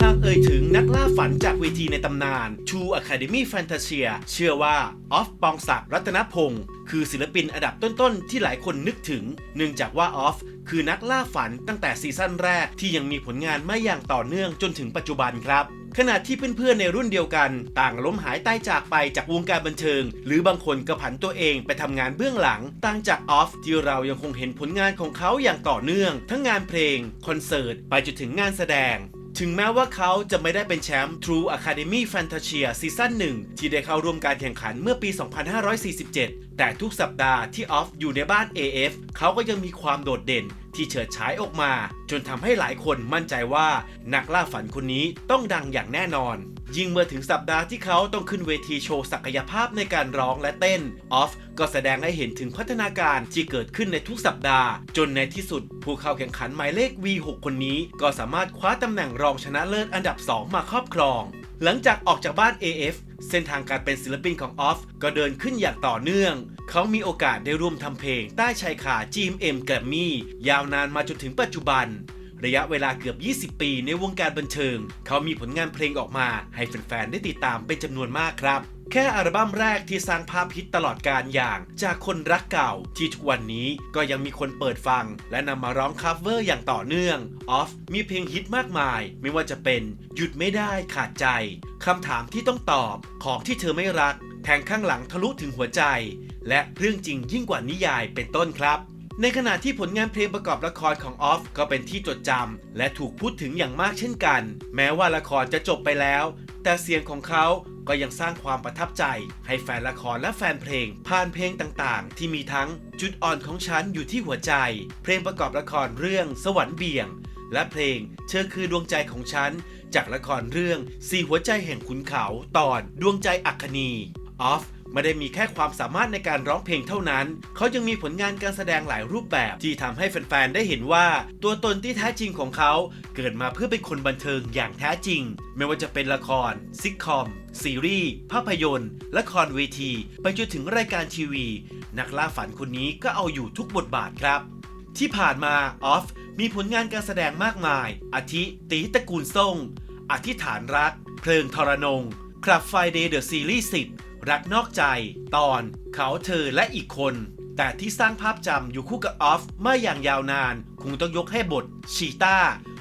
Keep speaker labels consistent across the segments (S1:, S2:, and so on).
S1: หากเอ่ยถึงนักล่าฝันจากเวทีในตำนาน True Academy Fantasia เชื่อว่า ออฟปองศักดิ์รัตนพงศ์คือศิลปินอันดับต้นๆ ที่หลายคนนึกถึง เนื่องจากว่าออฟคือนักล่าฝันตั้งแต่ซีซั่นแรกที่ยังมีผลงานม่อย่างต่อเนื่องจนถึงปัจจุบันครับขณะที่เพื่อนๆในรุ่นเดียวกัน ต่างล้มหายตายจากไปจากวงการบันเทิง หรือบางคนก็ผันตัวเองไปทำงานเบื้องหลัง ต่างจากออฟที่เรายังคงเห็นผลงานของเขาอย่างต่อเนื่อง ทั้งงานเพลง คอนเสิร์ต ไปจนถึงงานแสดง ถึงแม้ว่าเขาจะไม่ได้เป็นแชมป์ True Academy Fantasia ซีซั่น1 ที่ได้เข้าร่วมการแข่งขันเมื่อปี 2547 แต่ทุกสัปดาห์ที่ออฟอยู่ในบ้าน AF เขาก็ยังมีความโดดเด่นที่เฉิดฉายออกมา จนทำให้หลายคนมั่นใจว่านักล่าฝันคนนี้ต้องดังอย่างแน่นอน ยิ่งเมื่อถึงสัปดาห์ที่เขาต้องขึ้นเวทีโชว์ศักยภาพในการร้องและเต้น ออฟก็แสดงให้เห็นถึงพัฒนาการที่เกิดขึ้นในทุกสัปดาห์ จนในที่สุด ผู้เข้าแข่งขันหมายเลข V6 คนนี้ ก็สามารถคว้าตำแหน่งรองชนะเลิศอันดับ 2 มาครอบครอง หลังจากออกจากบ้าน AF เส้นทางการเป็นศิลปินของออฟก็เดินขึ้นอย่างต่อเนื่อง เขามีโอกาสได้ร่วมทำเพลงใต้ชายคา GMM แกรมมี่ยาวนานมาจนถึงปัจจุบัน ระยะเวลาเกือบ 20 ปีในวงการบันเทิง เขามีผลงานเพลงออกมา ให้แฟนๆ ได้ติดตามเป็นจำนวนมากครับ แค่อัลบั้มแรกที่สร้างภาพฮิตตลอดการอย่าง จากคนรักเก่า ที่ทุกวันนี้ก็ยังมีคนเปิดฟัง และนำมาร้องคัฟเวอร์อย่างต่อเนื่องออฟมีเพลงฮิตมากมาย ไม่ว่าจะเป็นหยุดไม่ได้ขาดใจคำถามที่ต้องตอบของที่เธอไม่รัก แทงข้างหลังทะลุถึงหัวใจ และเรื่องจริงยิ่งกว่านิยายเป็นต้นครับ ในขณะที่ผลงานเพลงประกอบละครของออฟก็เป็นที่จดจำและถูกพูดถึงอย่างมากเช่นกัน แม้ว่าละครจะจบไปแล้ว แต่เสียงของเขาก็ยังสร้างความประทับใจ ให้แฟนละครและแฟนเพลง ผ่านเพลงต่างๆ ที่มีทั้งจุดอ่อนของฉันอยู่ที่หัวใจ เพลงประกอบละครเรื่องสวรรค์เบี่ยง และเพลงเธอคือดวงใจของฉัน จากละครเรื่องสี่หัวใจแห่งขุนเขาตอนดวงใจอัคคณีออฟ ไม่ได้มีแค่ความสามารถในการร้องเพลงเท่านั้น เขายังมีผลงานการแสดงหลายรูปแบบที่ทำให้แฟนๆ ได้เห็นว่า ตัวตนที่แท้จริงของเขา เกิดมาเพื่อเป็นคนบันเทิงอย่างแท้จริง ไม่ว่าจะเป็นละคร ซิทคอม ซีรีส์ ภาพยนตร์ ละครเวที ไปจนถึงรายการทีวี นักล่าฝันคนนี้ก็เอาอยู่ทุกบทบาทครับ ที่ผ่านมาออฟมีผลงานการแสดงมากมาย อาทิตีตระกูลส่งอธิษฐานรัก เพลิงทรนง คลับไฟเดย์เดอะซีรีส์10 รักนอกใจ ตอนเขาเธอและอีกคน แต่ที่สร้างภาพจำอยู่คู่กับออฟมาอย่างยาวนาน คงต้องยกให้บทชีตา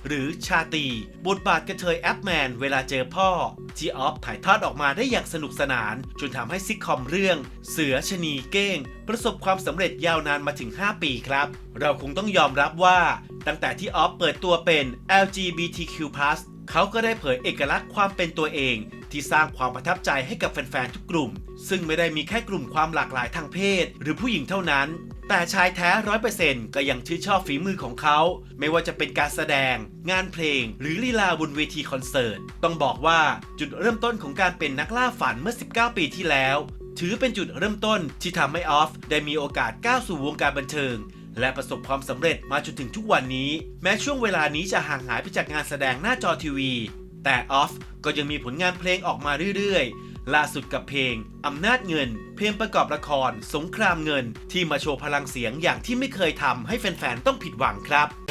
S1: หรือชาตี บทบาทกระเทยแอปแมนเวลาเจอพ่อ ที่ออฟถ่ายทอดออกมาได้อย่างสนุกสนาน จนทำให้ซิทคอมเรื่อง เสือชะนีเก้ง ประสบความสำเร็จยาวนานมาถึง 5 ปีครับ เราคงต้องยอมรับว่า ตั้งแต่ที่ออฟเปิดตัวเป็น LGBTQ+ เขาก็ได้เผยเอกลักษณ์ความเป็นตัวเอง ที่สร้างความประทับใจให้กับแฟนๆทุกกลุ่ม ซึ่งไม่ได้มีแค่กลุ่มความหลากหลายทางเพศ หรือผู้หญิงเท่านั้น แต่ชายแท้ร้อยเปอร์เซ็นต์ก็ยังชื่นชอบฝีมือของเขา ไม่ว่าจะเป็นการแสดง งานเพลง หรือลีลาบนเวทีคอนเสิร์ต ต้องบอกว่าจุดเริ่มต้นของการเป็นนักล่าฝันเมื่อ 19 ปีที่แล้ว ถือเป็นจุดเริ่มต้นที่ทำให้ออฟได้มีโอกาสก้าวสู่วงการบันเทิง และประสบความสำเร็จมาจนถึงทุกวันนี้ แม้ช่วงเวลานี้จะห่างหายไปจากงานแสดงหน้าจอทีวี แต่ออฟก็ยังมีผลงานเพลงออกมาเรื่อยๆ ล่าสุดกับเพลง อำนาจเงิน เพลงประกอบละคร สงครามเงิน ที่มาโชว์พลังเสียงอย่างที่ไม่เคยทำให้แฟนๆ ต้องผิดหวังครับ